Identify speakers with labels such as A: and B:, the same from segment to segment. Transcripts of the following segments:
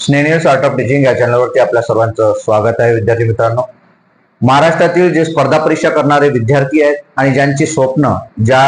A: स्नेनियर्स art of teaching या चॅनलवरती आपल्या सर्वांचं स्वागत आहे विद्यार्थी मित्रांनो. महाराष्ट्रातील जे स्पर्धा परीक्षा करणारे विद्यार्थी आहेत आणि ज्यांची स्वप्न ज्या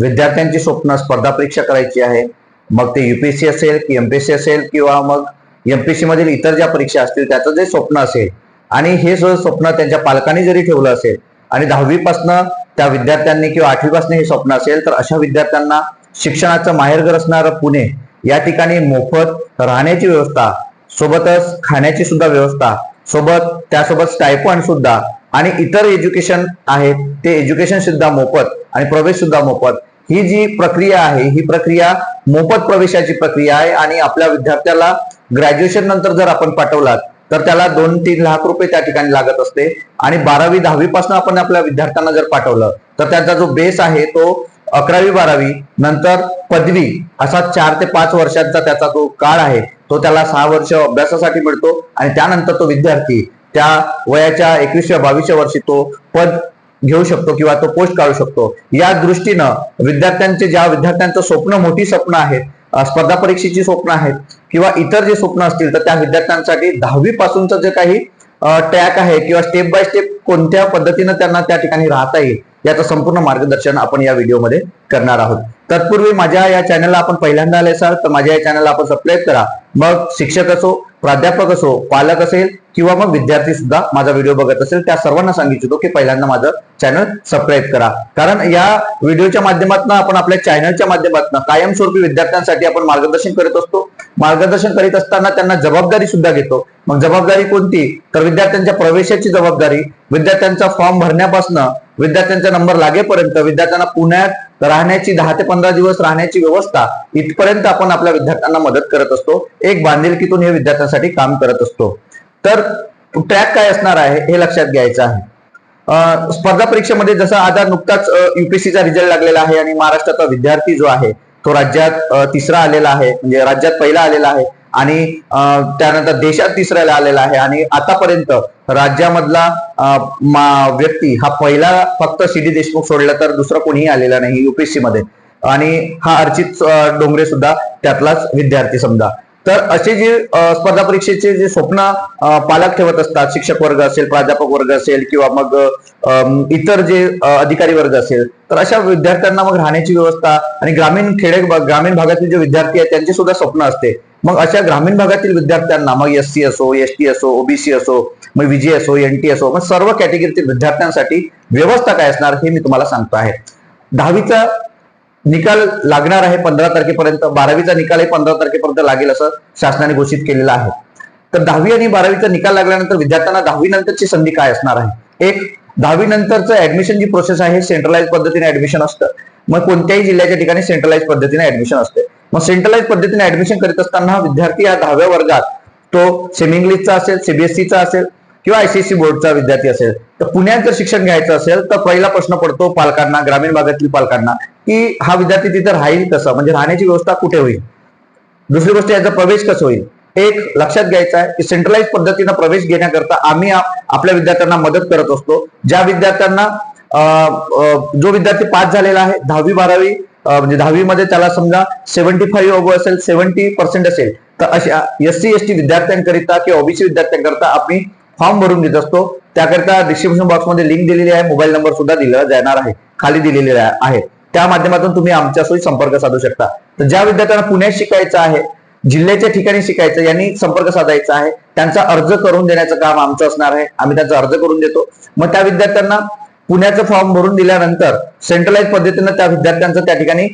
A: विद्यार्थ्यांची स्वप्न स्पर्धा परीक्षा करायची आहे मग ते युपीएससी असेल की एमपीएससी असेल किंवा मग एमपीएससी मधील इतर ज्या परीक्षा असतील त्याचं जे स्वप्न असेल आणि हे स्वप्न त्यांच्या पालकांनी जरी ठेवलं असेल आणि दहावीपासनं त्या विद्यार्थ्यांनी किंवा आठवीपासून हे स्वप्न असेल तर अशा विद्यार्थ्यांना शिक्षणाचं माहेरघर असणारं पुणे या ठिकाणी मोफत राहण्याची व्यवस्था सोबतच खाण्याची सुद्धा व्यवस्था सोबत त्यासोबत स्टायपंड सुद्धा आणि इतर एज्युकेशन आहेत ते एज्युकेशन सुद्धा मोफत आणि प्रवेश सुद्धा मोफत. ही जी प्रक्रिया आहे ही प्रक्रिया मोफत प्रवेशाची प्रक्रिया आहे आणि आपल्या विद्यार्थ्याला ग्रॅज्युएशन नंतर जर आपण पाठवलात तर त्याला दोन तीन लाख रुपये त्या ठिकाणी लागत असते. आणि बारावी दहावी पासून आपण आपल्या विद्यार्थ्यांना जर पाठवलं तर त्याचा जो बेस आहे तो अकरावी बारावी नंतर पदवी असा चार ते पाच वर्षांचा त्याचा जो काळ आहे तो त्याला सहा वर्ष अभ्यासासाठी मिळतो आणि त्यानंतर तो विद्यार्थी त्या वयाच्या एकवीसव्या बावीसव्या वर्षी तो पद घेऊ शकतो किंवा तो पोस्ट काढू शकतो. या दृष्टीनं विद्यार्थ्यांचे ज्या विद्यार्थ्यांचं स्वप्न मोठी स्वप्न आहेत स्पर्धा परीक्षेची स्वप्न आहेत किंवा इतर जे स्वप्न असतील तर त्या विद्यार्थ्यांसाठी दहावी पासूनचं जे काही ट्रॅक आहे किंवा स्टेप बाय स्टेप कोणत्या पद्धतीनं त्यांना त्या ठिकाणी राहता येईल याचं संपूर्ण मार्गदर्शन आपण या व्हिडिओमध्ये करणार आहोत. तत्पूर्वी माझ्या या चॅनलला आपण पहिल्यांदा आले असाल तर माझ्या या चॅनलला आपण सबस्क्राईब करा. मग शिक्षक असो प्राध्यापक असो पालक असेल किंवा मग विद्यार्थी सुद्धा माझा व्हिडिओ बघत असेल त्या सर्वांना सांगितलं की पहिल्यांदा माझं चॅनल सबस्क्राईब करा. कारण या व्हिडिओच्या माध्यमातून आपण आपल्या चॅनलच्या माध्यमातून कायमस्वरूपी विद्यार्थ्यांसाठी आपण मार्गदर्शन करत असतो. मार्गदर्शन करीत असताना त्यांना जबाबदारी सुद्धा घेतो. मग जबाबदारी कोणती? तर विद्यार्थ्यांच्या प्रवेशाची जबाबदारी विद्यार्थ्यांचा फॉर्म भरण्यापासून विद्यार्थ्यांचा नंबर लागेपर्यंत विद्यार्थ्यांना पुण्यात राहण्याची दहा ते पंधरा दिवस राहण्याची व्यवस्था इथपर्यंत आपण आपल्या विद्यार्थ्यांना मदत करत असतो. एक बांधिलकीतून हे विद्यार्थ्यांसाठी काम करत असतो. तर ट्रॅक काय असणार आहे हे लक्षात घ्यायचं आहे. स्पर्धा परीक्षेमध्ये जसा आता नुकताच युपीएससीचा रिझल्ट लागलेला आहे आणि महाराष्ट्राचा विद्यार्थी जो आहे तो राज्यात तिसरा आलेला आहे म्हणजे राज्यात पहिला आलेला आहे. आणि त्यानंतर देशात तिसऱ्याला आलेला आहे. आणि आतापर्यंत राज्यामधला व्यक्ती हा पहिला फक्त सी डी देशमुख सोडला तर दुसरा कोणीही आलेला नाही युपीएससी मध्ये आणि हा अर्चित डोंगरे सुद्धा त्यातलाच विद्यार्थी समजा. तर असे जे स्पर्धा परीक्षेचे जे स्वप्न पालक ठेवत असतात शिक्षक वर्ग असेल प्राध्यापक वर्ग असेल किंवा मग अं, इतर जे अधिकारी वर्ग असेल तर अशा विद्यार्थ्यांना मग राहण्याची व्यवस्था आणि ग्रामीण खेडे ग्रामीण भागातील जे विद्यार्थी आहेत त्यांचे सुद्धा स्वप्न असते. मग अशा ग्रामीण भागातील विद्यार्थ्यांना मग एस सी असो एस टी असो ओबीसी असो मग विजी असो एन टी असो मग सर्व कॅटेगरीतील विद्यार्थ्यांसाठी व्यवस्था काय असणार हे मी तुम्हाला सांगतो आहे. दहावीचा निकाल लागणार आहे पंधरा तारखेपर्यंत बारावीचा निकाल हे पंधरा तारखेपर्यंत लागेल असं शासनाने घोषित केलेलं आहे. तर दहावी आणि बारावीचा निकाल लागल्यानंतर विद्यार्थ्यांना दहावी नंतरची संधी काय असणार आहे? एक दहावी नंतरचं ऍडमिशन जी प्रोसेस आहे सेंट्रलाइज पद्धतीने ऍडमिशन असतं. मग कोणत्याही जिल्ह्याच्या ठिकाणी सेंट्रलाइज पद्धतीने ऍडमिशन असते. मग सेंट्रलाइज पद्धतीने ऍडमिशन करीत असताना हा विद्यार्थी या दहाव्या वर्गात तो सेमी इंग्लिशचा असेल सीबीएसईचा असेल किंवा आयसीएससी बोर्डचा विद्यार्थी असेल. तर पुण्यात जर शिक्षण घ्यायचं असेल तर पहिला प्रश्न पडतो पालकांना ग्रामीण भागातील पालकांना की हा विद्यार्थी तिथे राहील कसं? म्हणजे राहण्याची व्यवस्था कुठे होईल? दुसरी गोष्ट याचा प्रवेश कसं होईल? एक लक्षात घ्यायचं आहे की सेंट्रलाइज पद्धतीनं प्रवेश घेण्याकरता आम्ही आपल्या विद्यार्थ्यांना मदत करत असतो. ज्या विद्यार्थ्यांना जो विद्यार्थी पास झालेला आहे दहावी बारावी म्हणजे दहावीमध्ये त्याला समजा सेव्हन्टी फाईव्ह अबो असेल सेव्हन्टी पर्सेंट असेल तर अशा एस सी एस टी विद्यार्थ्यांकरिता किंवा ओबीसी विद्यार्थ्यांकरिता आम्ही फॉर्म भरून देत असतो. त्याकरिता डिस्क्रिप्शन बॉक्समध्ये लिंक दिलेली आहे मोबाईल नंबर सुद्धा दिला जाणार आहे खाली दिलेले आहे. त्या माध्यमातून तुम्ही आमच्यासोबत संपर्क साधू शकता. तर ज्या विद्यार्थ्यांना पुण्यात शिकायचं आहे जिल्ह्याच्या ठिकाणी शिकायचं यांनी संपर्क साधायचा आहे. त्यांचा अर्ज करून देण्याचं काम आमचं असणार आहे. आम्ही त्यांचा अर्ज करून देतो. मग त्या विद्यार्थ्यांना पुण्याचं फॉर्म भरून दिल्यानंतर सेंट्रलाइज पद्धतीनं त्या विद्यार्थ्यांचं त्या ठिकाणी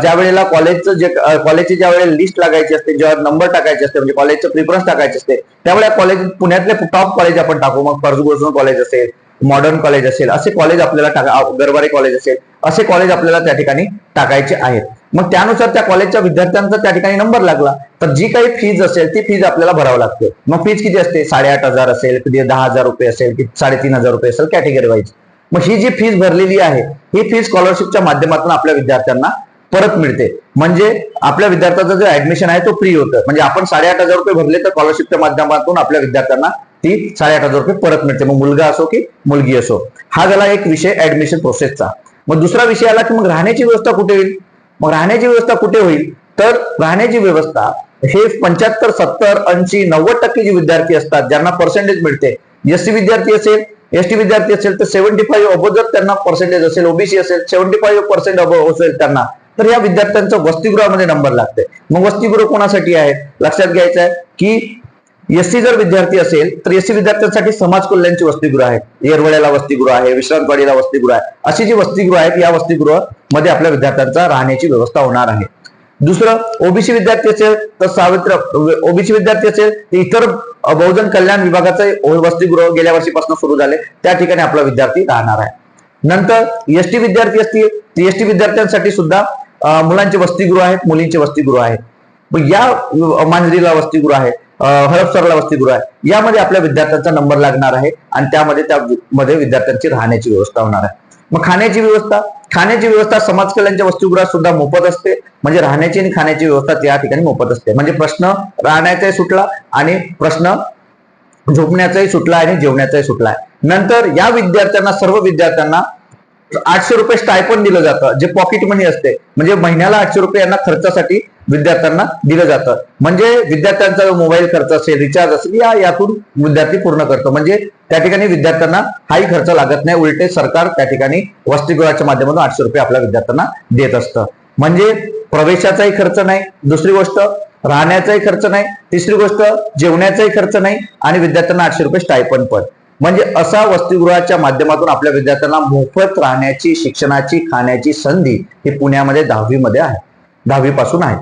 A: ज्या वेळेला कॉलेजचं जे कॉलेजची ज्या वेळेला लिस्ट लागायची असते जेव्हा नंबर टाकायचे असते म्हणजे कॉलेजचं प्रिफरन्स टाकायचे असते त्यावेळेला कॉलेज पुण्यातले टॉप कॉलेज आपण टाकू. मग फर्गुसन कॉलेज असेल मॉडर्न कॉलेज असेल असे कॉलेज आपल्याला टाका गरवारे कॉलेज असेल असे कॉलेज आपल्याला त्या ठिकाणी टाकायचे आहेत. मग त्यानुसार त्या कॉलेजच्या विद्यार्थ्यांचा त्या ठिकाणी नंबर लागला. तर जी काही फीज असेल ती फीज आपल्याला भरावं लागते. मग फीज किती असते? साडेआठ हजार असेल कधी दहा हजार रुपये असेल की साडेतीन हजार रुपये असेल कॅटेगरी वाईज मग ही जी फीज भरलेली आहे ही फीज स्कॉलरशिपच्या माध्यमातून आपल्या विद्यार्थ्यांना परत मिळते. म्हणजे आपल्या विद्यार्थ्याचं जे ऍडमिशन आहे तो फ्री होतं. म्हणजे आपण साडेआठ हजार रुपये भरले तर स्कॉलरशिपच्या माध्यमातून आपल्या विद्यार्थ्यांना ती साडेआठ हजार रुपये परत मिळते. मग मुलगा असो की मुलगी असो. हा झाला एक विषय ऍडमिशन प्रोसेसचा मग दुसरा विषय आला की मग राहण्याची व्यवस्था कुठे येईल मग राहण्याची व्यवस्था कुठे होईल? तर राहण्याची व्यवस्था हे पंच्याहत्तर सत्तर ऐंशी नव्वद टक्के जे विद्यार्थी असतात ज्यांना पर्सेंटेज मिळते. एससी विद्यार्थी असेल एसटी विद्यार्थी असेल तर सेव्हन्टी फाईव्ह अबो जर त्यांना पर्सेंटेज असेल ओबीसी असेल सेव्हन्टी फाईव्ह पर्सेंट अबो असेल त्यांना. तर या विद्यार्थ्यांचा वसतिगृहामध्ये नंबर लागते. मग वसतिगृह कोणासाठी आहे? लक्षात घ्यायचं आहे की एससी जर विद्यार्थी असेल तर एससी विद्यार्थ्यांसाठी समाज कल्याणची वसतिगृह आहेत येरवड्याला वसतिगृह आहे विश्रांतवाडीला वसतिगृह आहे. अशी जी वसतिगृह आहेत या वसतिगृहमध्ये आपल्या विद्यार्थ्यांचा राहण्याची व्यवस्था होणार आहे. दुसरं ओबीसी विद्यार्थी असेल तर सावित्र ओबीसी विद्यार्थी असेल तर इतर बहुजन कल्याण विभागाचे वसतिगृह गेल्या वर्षीपासून सुरू झाले. त्या ठिकाणी आपला विद्यार्थी राहणार आहे. नंतर एसटी विद्यार्थी असतील एसटी विद्यार्थ्यांसाठी सुद्धा मुलांचे वसतिगृह आहेत मुलींचे वसतिगृह आहेत. या मांजरीला वसतिगृह आहे अं, हडपसरला वसतिगृह आहे. यामध्ये आपल्या विद्यार्थ्यांचा नंबर लागणार आहे आणि त्यामध्ये त्यामध्ये विद्यार्थ्यांची राहण्याची व्यवस्था होणार आहे. मग खाण्याची व्यवस्था खाण्याची व्यवस्था समाज कल्याणच्या वस्तुगृहात सुद्धा मोफत असते. म्हणजे राहण्याची आणि खाण्याची व्यवस्था त्या ठिकाणी मोफत असते. म्हणजे प्रश्न राहण्याचाही सुटला आणि प्रश्न झोपण्याचाही सुटला आणि जेवण्याचाही सुटला आहे. नंतर या विद्यार्थ्यांना सर्व विद्यार्थ्यांना आठशे रुपये स्टायपन दिलं जातं जे पॉकेट मनी असते. म्हणजे महिन्याला आठशे रुपये यांना खर्चासाठी विद्यार्थ्यांना दिलं जातं. म्हणजे विद्यार्थ्यांचा जो मोबाईल खर्च असेल रिचार्ज असेल या यातून विद्यार्थी पूर्ण करतो. म्हणजे त्या ठिकाणी विद्यार्थ्यांना हाही खर्च लागत नाही. उलटे सरकार त्या ठिकाणी वसतिगृहाच्या माध्यमातून आठशे रुपये आपल्या विद्यार्थ्यांना देत असतं. म्हणजे प्रवेशाचाही खर्च नाही. दुसरी गोष्ट राहण्याचाही खर्च नाही. तिसरी गोष्ट जेवण्याचाही खर्च नाही. आणि विद्यार्थ्यांना आठशे रुपये स्टायपन पण. म्हणजे असा वसतिगृहाच्या माध्यमातून आपल्या विद्यार्थ्यांना मोफत राहण्याची शिक्षणाची खाण्याची संधी ही पुण्यामध्ये दहावीमध्ये आहे. दहावी पासून आहे.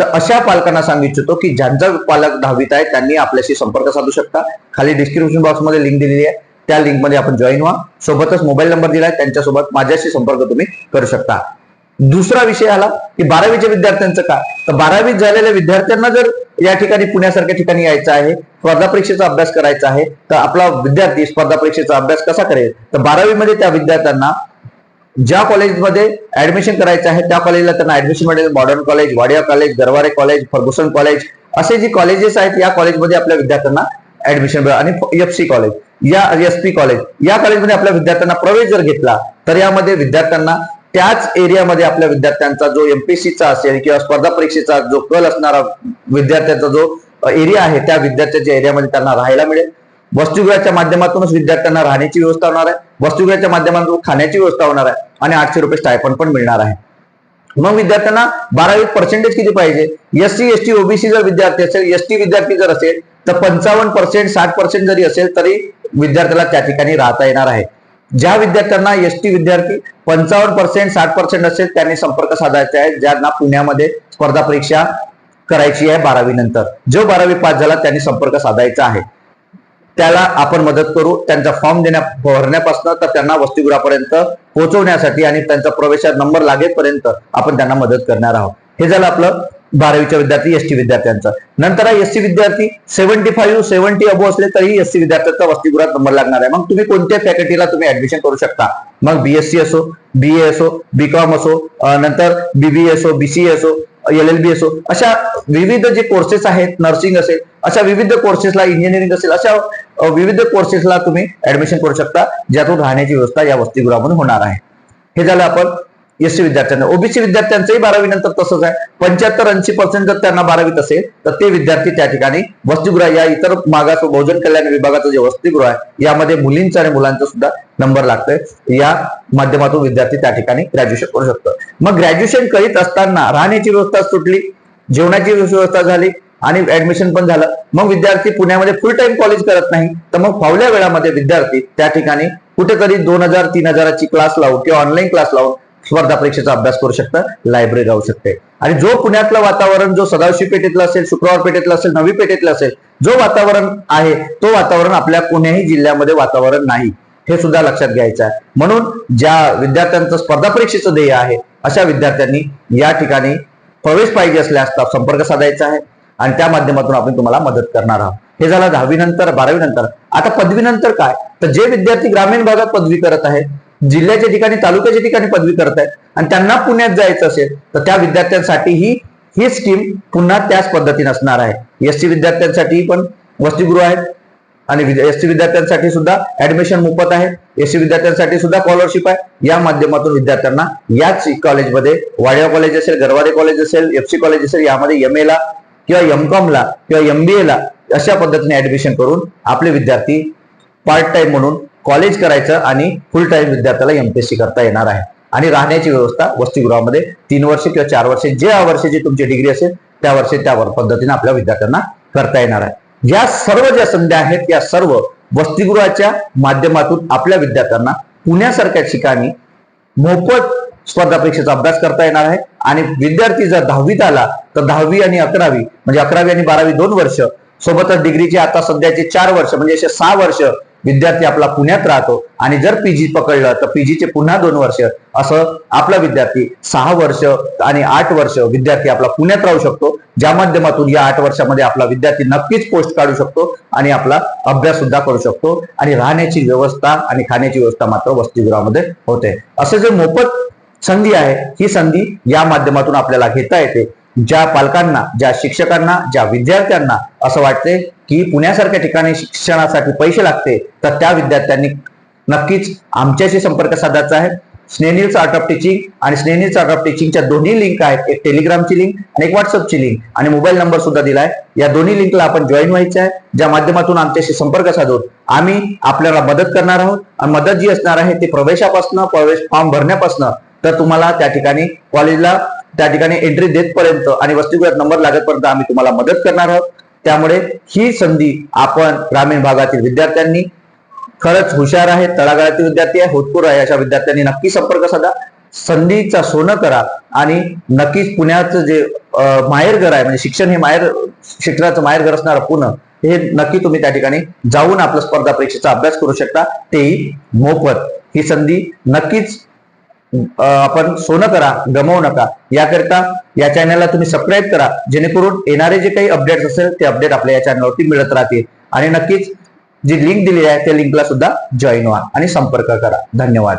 A: तर अशा पालकांना सांगू इच्छितो की ज्यांचा पालक दहावीत आहे त्यांनी आपल्याशी संपर्क साधू शकता. खाली डिस्क्रिप्शन बॉक्समध्ये लिंक दिलेली आहे. त्या लिंकमध्ये आपण जॉईन व्हा. सोबतच मोबाईल नंबर दिलाय त्यांच्यासोबत माझ्याशी संपर्क तुम्ही करू शकता. दुसरा विषय आला की बारावीच्या विद्यार्थ्यांचं काय तर बारावीत झालेल्या विद्यार्थ्यांना जर या ठिकाणी पुण्यासारख्या ठिकाणी यायचं आहे स्पर्धा परीक्षेचा अभ्यास करायचा आहे तर आपला विद्यार्थी स्पर्धा परीक्षेचा अभ्यास कसा करेल? तर बारावीमध्ये त्या विद्यार्थ्यांना ज्या कॉलेजमध्ये ऍडमिशन करायचं आहे त्या कॉलेजला त्यांना ऍडमिशन मिळेल. Modern college Wadia college Garware college Fergusson college असे जे कॉलेजेस आहेत या कॉलेजमध्ये आपल्या विद्यार्थ्यांना ऍडमिशन मिळेल. आणि एफ सी कॉलेज या एस पी कॉलेज या कॉलेजमध्ये आपल्या विद्यार्थ्यांना प्रवेश जर घेतला तर यामध्ये विद्यार्थ्यांना त्याच एरियामध्ये आपल्या विद्यार्थ्यांचा जो एमपीसीचा असेल किंवा स्पर्धा परीक्षेचा जो कल असणारा विद्यार्थ्यांचा जो एरिया आहे त्या विद्यार्थ्याच्या एरियामध्ये त्यांना राहायला मिळेल. वसतिगृहाच्या माध्यमातूनच विद्यार्थ्यांना राहण्याची व्यवस्था होणार आहे. वसतिगृहाच्या माध्यमातून खाण्याची व्यवस्था होणार आहे आणि आठशे रुपये स्टायफंड पण मिळणार आहे. मग विद्यार्थ्यांना बारावीत पर्सेंटेज किती पाहिजे? S C S T OBC जर विद्यार्थी असेल एस टी विद्यार्थी जर असेल तर पंचावन्न पर्सेंट साठ पर्सेंट जरी असेल तरी विद्यार्थ्याला त्या ठिकाणी राहता येणार आहे. ज्या विद्यार्थ्यांना एस टी विद्यार्थी पंचावन्न पर्सेंट साठ पर्सेंट असेल त्यांनी संपर्क साधायचा आहे ज्यांना पुण्यामध्ये स्पर्धा परीक्षा करायची आहे बारावी नंतर. जो बारावी पास झाला त्यांनी संपर्क साधायचा आहे. त्याला आपण मदत करू त्यांचा फॉर्म देण्या भरण्यापासून तर त्यांना वसतिगृहापर्यंत पोहोचवण्यासाठी आणि त्यांचा प्रवेशात नंबर लागेपर्यंत आपण त्यांना मदत करणार आहोत. हे झालं आपलं बारावीच्या विद्यार्थी एस टी विद्यार्थ्यांचं. नंतर एससी विद्यार्थी सेव्हन्टी फाईव्ह सेव्हन्टी अबो असले तरी एस सी विद्यार्थ्यांचा वसतिगृहात नंबर लागणार आहे. मग तुम्ही कोणत्या फॅकल्टीला तुम्ही ऍडमिशन करू शकता? मग बीएससी असो बी ए असो बीकॉम असो नंतर बीबीए असो बीसीए असो एल एल बी असो अशा विविध जे कोर्सेस आहेत नर्सिंग असेल अशा विविध कोर्सेसला इंजिनिअरिंग असेल अशा विविध कोर्सेसला तुम्ही ऍडमिशन करू शकता ज्यातून राहण्याची व्यवस्था या वसतिगृहामध्ये होणार आहे. हे झालं आपण एससी विद्यार्थ्यांना. ओबीसी विद्यार्थ्यांचंही बारावी नंतर तसंच आहे. पंच्याहत्तर ऐंशी पर्सेंट जर त्यांना बारावीत असेल तर ते विद्यार्थी त्या ठिकाणी वसतिगृह या इतर मागास बहुजन कल्याण विभागाचं जे वसतिगृह आहे यामध्ये मुलींचा आणि मुलांचा सुद्धा नंबर लागतोय. या माध्यमातून विद्यार्थी त्या ठिकाणी ग्रॅज्युएशन करू शकतो मग ग्रॅज्युएशन करीत असताना राहण्याची व्यवस्था सुटली जेवणाची व्यवस्था झाली आणि ऍडमिशन पण झालं. मग विद्यार्थी पुण्यामध्ये फुल टाइम कॉलेज करत नाही तर मग फावल्या वेळामध्ये विद्यार्थी त्या ठिकाणी कुठेतरी दोन हजार तीन हजाराची क्लास लावून किंवा ऑनलाईन क्लास लावून स्पर्धा परीक्षेचा अभ्यास करू शकतं लायब्ररी राहू शकते. आणि जो पुण्यातलं वातावरण जो सदाशिव पेठेतलं असेल शुक्रवार पेठेतलं असेल नवी पेठेतलं असेल जो वातावरण आहे तो वातावरण आपल्या कोण्याही जिल्ह्यामध्ये वातावरण नाही. हे सुद्धा लक्षात घ्यायचं आहे. म्हणून ज्या विद्यार्थ्यांचं स्पर्धा परीक्षेचं ध्येय आहे अशा विद्यार्थ्यांनी या ठिकाणी प्रवेश पाहिजे असल्यास संपर्क साधायचा आहे. आणि त्या माध्यमातून आपण तुम्हाला मदत करणार आहोत. हे झालं दहावीनंतर बारावीनंतर आता पदवीनंतर काय? तर जे विद्यार्थी ग्रामीण भागात पदवी करत आहेत जिल्ह्याच्या ठिकाणी तालुक्याच्या ठिकाणी पदवी करत आहेत आणि त्यांना पुण्यात जायचं असेल तर त्या विद्यार्थ्यांसाठीही ही स्कीम पुन्हा त्याच पद्धतीने असणार आहे. एस सी विद्यार्थ्यांसाठी पण वसतिगृह आहेत आणि एस सी विद्यार्थ्यांसाठी सुद्धा ऍडमिशन मोफत आहे. एस विद्यार्थ्यांसाठी सुद्धा स्कॉलरशिप आहे. या माध्यमातून विद्यार्थ्यांना याच कॉलेजमध्ये वाड्या कॉलेज असेल गरवारे कॉलेज असेल एफ कॉलेज असेल यामध्ये एम एला किंवा एम ला किंवा एम बी एला अशा पद्धतीने ऍडमिशन करून आपले विद्यार्थी पार्ट टाइम म्हणून कॉलेज करायचं आणि फुल टाइम विद्यार्थ्याला एमपीएससी करता येणार आहे. आणि राहण्याची व्यवस्था वसतिगृहामध्ये तीन वर्ष किंवा चार वर्ष ज्या वर्षाची तुमची डिग्री असेल त्या वर्षी त्या पद्धतीने आपल्या विद्यार्थ्यांना करता येणार आहे. या सर्व ज्या संध्या आहेत या सर्व वसतिगृहाच्या माध्यमातून आपल्या विद्यार्थ्यांना पुण्यासारख्या ठिकाणी मोफत स्पर्धा परीक्षेचा अभ्यास करता येणार आहे. आणि विद्यार्थी जर दहावीत आला तर दहावी आणि अकरावी म्हणजे अकरावी आणि बारावी दोन वर्ष सोबतच डिग्रीचे आता सध्याचे चार वर्ष म्हणजे असे सहा वर्ष विद्यार्थी आपला पुण्यात राहतो. आणि जर पीजी पकडलं तर पीजीचे पुन्हा दोन वर्ष असं आपला विद्यार्थी सहा वर्ष आणि आठ वर्ष विद्यार्थी आपला पुण्यात राहू शकतो. ज्या माध्यमातून या आठ वर्षामध्ये आपला विद्यार्थी नक्कीच पोस्ट काढू शकतो आणि आपला अभ्यास सुद्धा करू शकतो. आणि राहण्याची व्यवस्था आणि खाण्याची व्यवस्था मात्र वसतिगृहामध्ये होते. असे जे मोफत संधी आहे. ही संधी या माध्यमातून आपल्याला घेता येते. ज्या पालकांना ज्या शिक्षकांना ज्या विद्यार्थ्यांना असं वाटते की पुण्यासारख्या ठिकाणी शिक्षणासाठी पैसे लागते तर त्या विद्यार्थ्यांनी नक्कीच आमच्याशी संपर्क साधायचा आहे. स्नेनील आर्ट ऑफ टीचिंग आणि स्नेनील आर्ट ऑफ टीचिंगच्या दोन्ही लिंक आहेत. एक टेलिग्रामची लिंक आणि एक व्हॉट्सअपची लिंक आणि मोबाईल नंबर सुद्धा दिलाय. या दोन्ही लिंकला आपण जॉईन व्हायचं आहे. ज्या माध्यमातून आमच्याशी संपर्क साधून आम्ही आपल्याला मदत करणार आहोत. आणि मदत जी असणार आहे ती प्रवेशापासून प्रवेश फॉर्म भरण्यापासून तर तुम्हाला त्या ठिकाणी कॉलेजला त्या ठिकाणी एंट्री देतपर्यंत आणि वसतिगृहात नंबर लागतपर्यंत आम्ही तुम्हाला मदत करणार आहोत. त्यामुळे ही संधी आपण ग्रामीण भागातील विद्यार्थ्यांनी खरंच हुशार आहे तळागाळातील विद्यार्थी आहे होतपूर आहे अशा विद्यार्थ्यांनी नक्की संपर्क साधा. संधीचा सोनं करा आणि नक्कीच पुण्याचं जे माहेरघर आहे म्हणजे शिक्षण हे माहेर शिक्षणाचं माहेरघर असणारं पुणे हे नक्की तुम्ही त्या ठिकाणी जाऊन आपलं स्पर्धा परीक्षेचा अभ्यास करू शकता. तेही मोफत. ही संधी नक्कीच आपण सोनं करा गमवू नका. याकरिता या चॅनलला तुम्ही सबस्क्राईब करा. जेणेकरून येणारे जे काही अपडेट्स असेल ते अपडेट आपल्या या चॅनलवरती मिळत राहतील. आणि नक्कीच जी लिंक दिली आहे त्या लिंकला सुद्धा जॉईन व्हा आणि संपर्क करा. धन्यवाद.